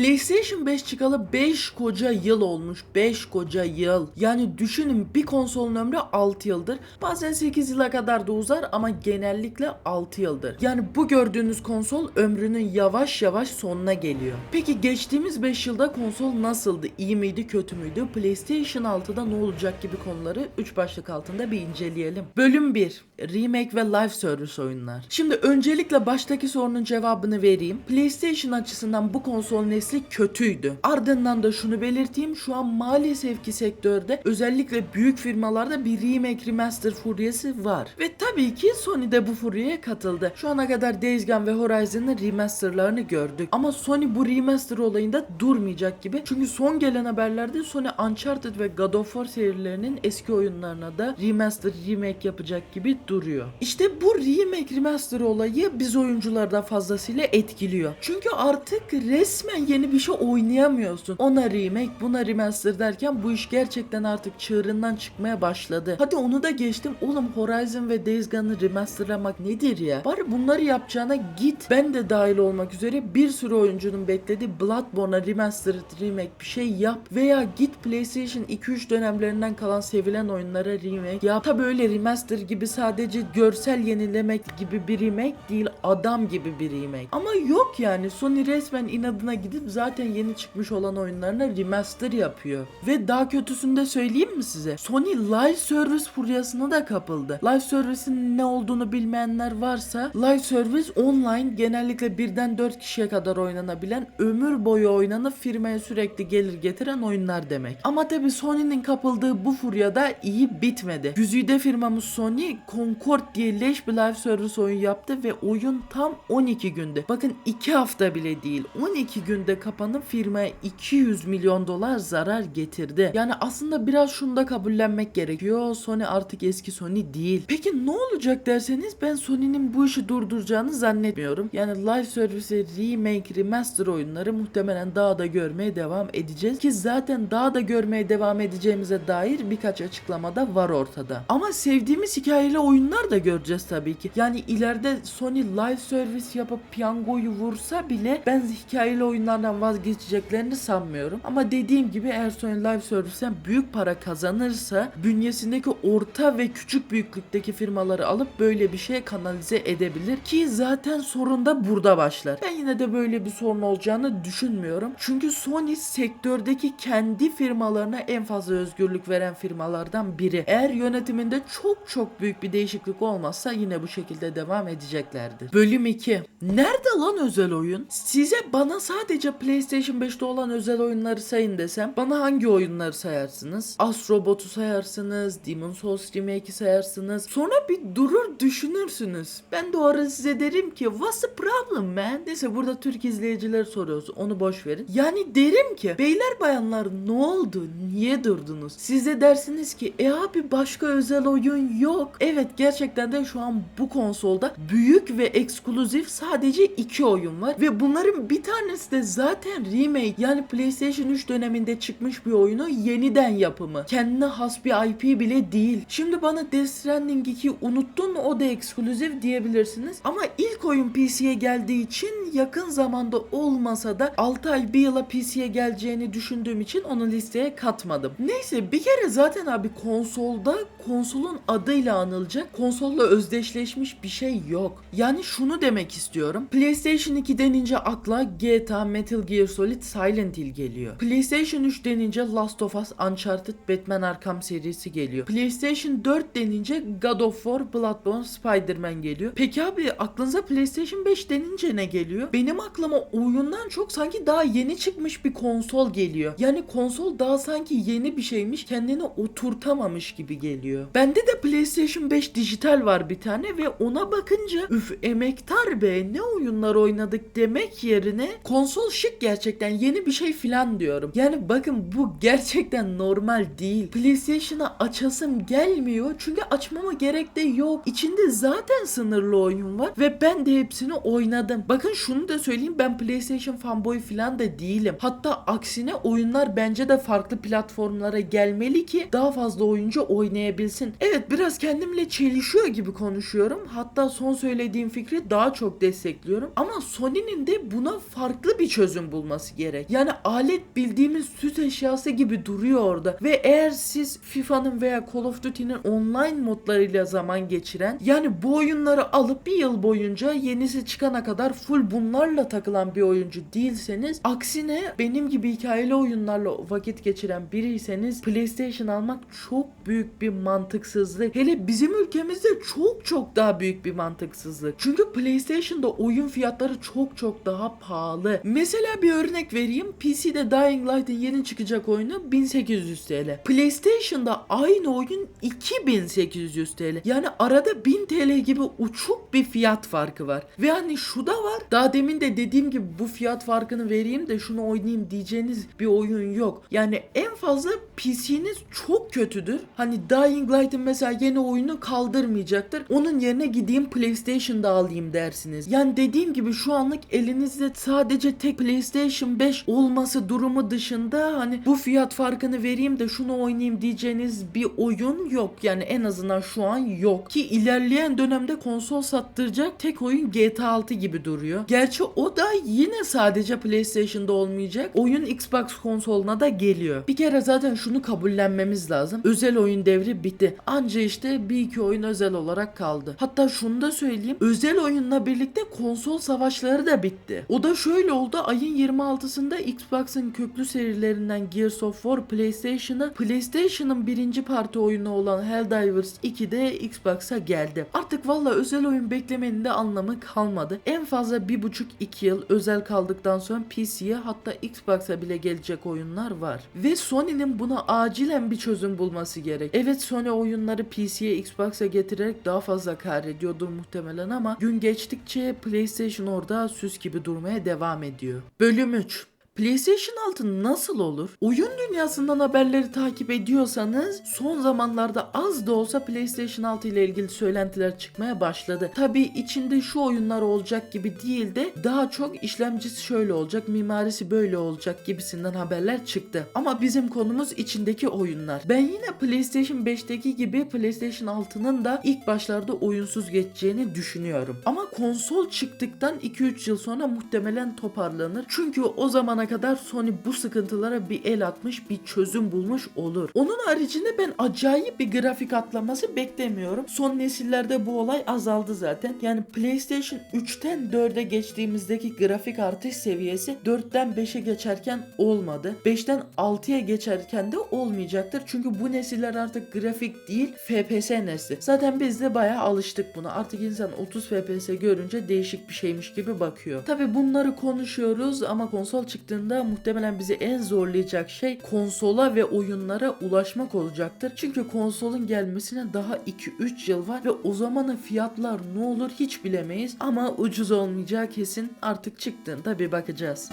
PlayStation 5 çıkalı 5 koca yıl olmuş. 5 koca yıl. Yani düşünün bir konsolun ömrü 6 yıldır. Bazen 8 yıla kadar da uzar ama genellikle 6 yıldır. Yani bu gördüğünüz konsol ömrünün yavaş yavaş sonuna geliyor. Peki geçtiğimiz 5 yılda konsol nasıldı? İyi miydi, kötü müydü? PlayStation 6'da ne olacak gibi konuları 3 başlık altında bir inceleyelim. Bölüm 1. Remake ve live service oyunlar. Şimdi öncelikle baştaki sorunun cevabını vereyim. PlayStation açısından bu konsol nesli kötüydü. Ardından da şunu belirteyim. Şu an maalesef ki sektörde özellikle büyük firmalarda bir remake remaster furyası var. Ve tabii ki Sony de bu furyaya katıldı. Şu ana kadar Days Gone ve Horizon'ın remasterlarını gördük. Ama Sony bu remaster olayında durmayacak gibi. Çünkü son gelen haberlerde Sony Uncharted ve God of War serilerinin eski oyunlarına da remaster remake yapacak gibi duruyor. İşte bu remake remaster olayı biz oyuncuları da fazlasıyla etkiliyor. Çünkü artık resmen yeni bir şey oynayamıyorsun. Ona remake buna remaster derken bu iş gerçekten artık çığırından çıkmaya başladı. Hadi onu da geçtim. Oğlum Horizon ve Days Gone'ı remasterlamak nedir ya? Bari bunları yapacağına git. Ben de dahil olmak üzere bir sürü oyuncunun beklediği Bloodborne'a remastered remake bir şey yap. Veya git PlayStation 2-3 dönemlerinden kalan sevilen oyunlara remake yap. Tabi öyle remaster gibi sadece görsel yenilemek gibi bir remake değil adam gibi bir remake. Ama yok yani Sony resmen inadına gidip zaten yeni çıkmış olan oyunlarına remaster yapıyor. Ve daha kötüsünü de söyleyeyim mi size? Sony live service furyasına da kapıldı. Live service'in ne olduğunu bilmeyenler varsa live service online genellikle birden 4 kişiye kadar oynanabilen ömür boyu oynanıp firmaya sürekli gelir getiren oyunlar demek. Ama tabi Sony'nin kapıldığı bu furyada iyi bitmedi. Güzide firmamız Sony Concord diye leş bir live service oyun yaptı ve oyun tam 12 günde. Bakın 2 hafta bile değil. 12 günde kapanıp firmaya 200 milyon dolar zarar getirdi. Yani aslında biraz şunu da kabullenmek gerekiyor. Sony artık eski Sony değil. Peki ne olacak derseniz ben Sony'nin bu işi durduracağını zannetmiyorum. Yani live service, remake, remaster oyunları muhtemelen daha da görmeye devam edeceğiz. Ki zaten daha da görmeye devam edeceğimize dair birkaç açıklamada var ortada. Ama sevdiğimiz hikayeli oyunlar da göreceğiz tabii ki. Yani ileride Sony live service yapıp piyangoyu vursa bile ben hikayeli oyunlardan vazgeçeceklerini sanmıyorum. Ama dediğim gibi eğer Sony live service'ten büyük para kazanırsa bünyesindeki orta ve küçük büyüklükteki firmaları alıp böyle bir şeye kanalize edebilir ki zaten sorun da burada başlar. Ben yine de böyle bir sorun olacağını düşünmüyorum. Çünkü Sony sektördeki kendi firmalarına en fazla özgürlük veren firmalardan biri. Eğer yönetiminde çok çok büyük bir değişiklik olmazsa yine bu şekilde devam edeceklerdir. Bölüm 2. Nerede lan özel oyun? Size bana sadece PlayStation 5'te olan özel oyunları sayın desem bana hangi oyunları sayarsınız? Astrobot'u sayarsınız, Demon Souls Remake'i sayarsınız. Sonra bir durur düşünürsünüz. Ben de o ara size derim ki what's the problem man? Neyse burada Türk izleyiciler soruyoruz onu boş verin. Yani derim ki beyler bayanlar ne oldu? Niye durdunuz? Siz de dersiniz ki e abi başka özel oyun yok. Evet gerçekten de şu an bu konsolda büyük ve ekskluzif sadece iki oyun var. Ve bunların bir tanesi de zaten remake yani PlayStation 3 döneminde çıkmış bir oyunu yeniden yapımı. Kendine has bir IP bile değil. Şimdi bana Death Stranding 2 unuttun mu o da ekskluzif diyebilirsiniz. Ama ilk oyun PC'ye geldiği için yakın zamanda olmasa da 6 ay bir yıla PC'ye geleceğini düşündüğüm için onu listeye katmadım. Neyse bir kere zaten abi konsolda konsolun adıyla anılacak konsolla özdeşleşmiş bir şey yok. Yani şunu demek istiyorum. PlayStation 2 denince akla GTA, Metal Gear Solid, Silent Hill geliyor. PlayStation 3 denince Last of Us, Uncharted, Batman Arkham serisi geliyor. PlayStation 4 denince God of War, Bloodborne, Spider-Man geliyor. Peki abi aklınıza PlayStation 5 denince ne geliyor? Benim aklıma oyundan çok sanki daha yeni çıkmış bir konsol geliyor. Yani konsol daha sanki yeni bir şeymiş kendini oturtamamış gibi geliyor. Bende de PlayStation 5 dijital var bir tane ve ona bakınca üf emektar be ne oyunlar oynadık demek yerine konsol şık gerçekten yeni bir şey filan diyorum. Yani bakın bu gerçekten normal değil. PlayStation'a açasım gelmiyor çünkü açmama gerek de yok. İçinde zaten sınırlı oyun var ve ben de hepsini oynadım. Bakın şunu da söyleyeyim ben PlayStation fanboy filan da değilim. Hatta aksine oyunlar bence de farklı platformlara gelmeli ki daha fazla oyuncu oynayabilsin. Evet biraz kendimle çelişiyor gibi konuşuyorum. Hatta son söylediğim fikri daha çok destekliyorum. Ama Sony'nin de buna farklı bir çözüm bulması gerek. Yani alet bildiğimiz süs eşyası gibi duruyor orada. Ve eğer siz FIFA'nın veya Call of Duty'nin online modlarıyla zaman geçiren yani bu oyunları alıp bir yıl boyunca yenisi çıkana kadar full bunlarla takılan bir oyuncu değilseniz aksine benim gibi hikayeli oyunlarla vakit geçiren biriyseniz PlayStation almak çok büyük bir mantıksızlık. Hele bizim ülkemizde çok çok daha büyük bir mantıksızlık. Çünkü PlayStation'da oyun fiyatları çok çok daha pahalı. Mesela bir örnek vereyim. PC'de Dying Light'ın yeni çıkacak oyunu 1800 TL. PlayStation'da aynı oyun 2800 TL. Yani arada 1000 TL gibi uçuk bir fiyat farkı var. Ve hani şu da var. Daha demin de dediğim gibi bu fiyat farkını vereyim de şunu oynayayım diyeceğiniz bir oyun yok. Yani en fazla PC'niz çok kötüdür. Hani Dying Light'ın mesela yeni oyunu kaldırmayacaktır. Onun yerine gideyim PlayStation'da alayım dersiniz. Yani dediğim gibi şu anlık elinizde sadece tek PlayStation 5 olması durumu dışında hani bu fiyat farkını vereyim de şunu oynayayım diyeceğiniz bir oyun yok. Yani en azından şu an yok. Ki ilerleyen dönemde konsol sattıracak tek oyun GTA 6 gibi duruyor. Gerçi o da yine sadece PlayStation'da olmayacak. Oyun Xbox konsoluna da geliyor. Bir kere zaten şunu kabullenmemiz lazım. Özel oyun devri bitti. Anca işte bir iki oyun özel olarak kaldı. Hatta şunu da söyleyeyim. Özel oyunla birlikte konsol savaşları da bitti. O da şöyle oldu. Ayın 26'sında Xbox'ın köklü serilerinden Gears of War PlayStation'a PlayStation'ın birinci parti oyunu olan Helldivers 2 de Xbox'a geldi. Artık valla özel oyun beklemenin de anlamı kalmadı. En fazla bir buçuk iki yıl özel kaldıktan sonra PC'ye hatta Xbox'a bile gelecek oyunlar var. Ve Sony'nin buna acilen bir çözüm bulması gerek. Evet Sony oyunları PC'ye Xbox'a getirerek daha fazla kar ediyordur muhtemelen ama gün geçtikçe PlayStation orada süs gibi durmaya devam ediyor. Bölüm 3 PlayStation 6 nasıl olur? Oyun dünyasından haberleri takip ediyorsanız son zamanlarda az da olsa PlayStation 6 ile ilgili söylentiler çıkmaya başladı. Tabi içinde şu oyunlar olacak gibi değil de daha çok işlemcisi şöyle olacak, mimarisi böyle olacak gibisinden haberler çıktı. Ama bizim konumuz içindeki oyunlar. Ben yine PlayStation 5'teki gibi PlayStation 6'nın da ilk başlarda oyunsuz geçeceğini düşünüyorum. Ama konsol çıktıktan 2-3 yıl sonra muhtemelen toparlanır. Çünkü o zamana kadar Sony bu sıkıntılara bir el atmış, bir çözüm bulmuş olur. Onun haricinde ben acayip bir grafik atlaması beklemiyorum. Son nesillerde bu olay azaldı zaten. Yani PlayStation 3'ten 4'e geçtiğimizdeki grafik artış seviyesi 4'ten 5'e geçerken olmadı. 5'ten 6'ya geçerken de olmayacaktır. Çünkü bu nesiller artık grafik değil FPS nesli. Zaten biz de bayağı alıştık buna. Artık insan 30 FPS görünce değişik bir şeymiş gibi bakıyor. Tabi bunları konuşuyoruz ama konsol çıktığında muhtemelen bizi en zorlayacak şey konsola ve oyunlara ulaşmak olacaktır. Çünkü konsolun gelmesine daha 2-3 yıl var ve o zamana fiyatlar ne olur hiç bilemeyiz ama ucuz olmayacağı kesin artık çıktığında bir bakacağız.